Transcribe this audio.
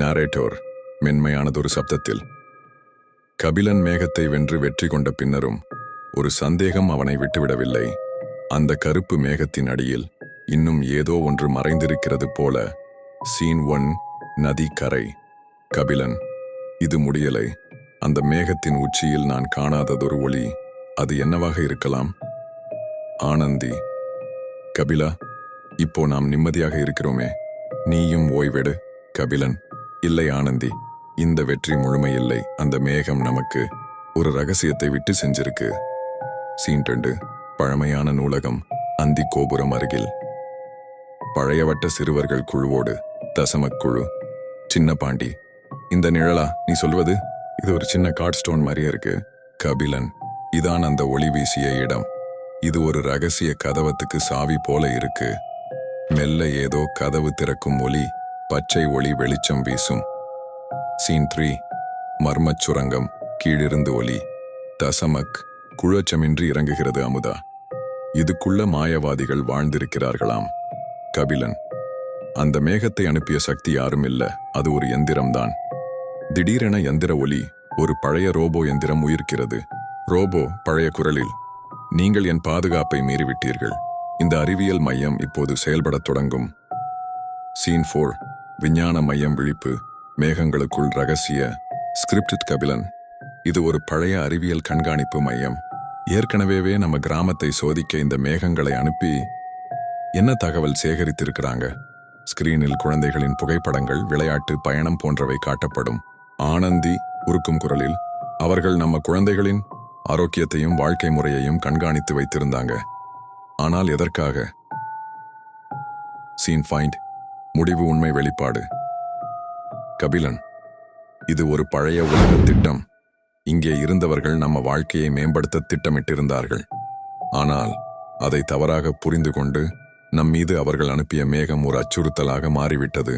நாரேட்டோர் மென்மையானதொரு சப்தத்தில். கபிலன் மேகத்தை வென்று வெற்றி கொண்ட பின்னரும் ஒரு சந்தேகம் அவனை விட்டுவிடவில்லை. அந்த கருப்பு மேகத்தின் அடியில் இன்னும் ஏதோ ஒன்று மறைந்திருக்கிறது போல சீன் ஒன் நதி கரை. கபிலன் இது முடியலை. அந்த மேகத்தின் உச்சியில் நான் காணாததொரு ஒளி அது என்னவாக இருக்கலாம்? ஆனந்தி கபிலா இப்போ நாம் நிம்மதியாக இருக்கிறோமே. நீயும் ஓய்வெடு கபிலன். இல்லை ஆனந்தி இந்த வெற்றி முழுமையில்லை அந்த மேகம் நமக்கு ஒரு ரகசியத்தை விட்டு செஞ்சிருக்கு. சீன்டண்டு பழமையான நூலகம் அந்தி கோபுரம் அருகில். பழையவட்ட சிறுவர்கள் குழுவோடு தசமக் குழு. சின்ன பாண்டி இந்த நிழலா நீ சொல்வது? இது ஒரு சின்ன கார்ட் ஸ்டோன் மாதிரியே இருக்கு. கபிலன் இதான் அந்த ஒளி வீசிய இடம். இது ஒரு ரகசிய கதவத்துக்கு சாவி போல இருக்கு. மெல்ல ஏதோ கதவு திறக்கும் ஒளி பச்சை ஒளி வெளிச்சம் வீசும். சீன் த்ரீ மர்மச் சுரங்கம் கீழிருந்து ஒளி. தசமக் குழச்சமின்றி இறங்குகிறது அமுதா. இதுக்குள்ள மாயவாதிகள் வாழ்ந்திருக்கிறார்களாம். கபிலன். அந்த மேகத்தை அனுப்பிய சக்தி யாரும் இல்ல அது ஒரு எந்திரம்தான். திடீரென எந்திர ஒலி ஒரு பழைய ரோபோ எந்திரம் உயிர்க்கிறது. ரோபோ பழைய குரலில் நீங்கள் என் பாதுகாப்பை மீறிவிட்டீர்கள். இந்த அறிவியல் மையம் இப்போது செயல்படத் தொடங்கும். சீன் ஃபோர் விஞ்ஞான மையம் விழிப்பு மேகங்களுக்குள் ரகசிய ஸ்கிரிப்டட் கபிலன். இது ஒரு பழைய அறிவியல் கண்காணிப்பு மையம். ஏற்கனவே நம்ம கிராமத்தை சோதிக்க இந்த மேகங்களை அனுப்பி என்ன தகவல் சேகரித்திருக்கிறாங்க? ஸ்கிரீனில் குழந்தைகளின் புகைப்படங்கள் விளையாட்டு பயணம் போன்றவை காட்டப்படும். ஆனந்தி உருக்கும் குரலில் அவர்கள் நம்ம குழந்தைகளின் ஆரோக்கியத்தையும் வாழ்க்கை முறையையும் கண்காணித்து வைத்திருந்தாங்க. ஆனால் எதற்காக? சீன் ஃபைண்ட் முடிவு உண்மை வெளிப்பாடு. கபிலன் இது ஒரு பழைய உலக திட்டம். இங்கே இருந்தவர்கள் நம்ம வாழ்க்கையை மேம்படுத்த திட்டமிட்டிருந்தார்கள். ஆனால் அதை தவறாக புரிந்து கொண்டு நம் மீது அவர்கள் அனுப்பிய மேகம் ஒரு அச்சுறுத்தலாக மாறிவிட்டது.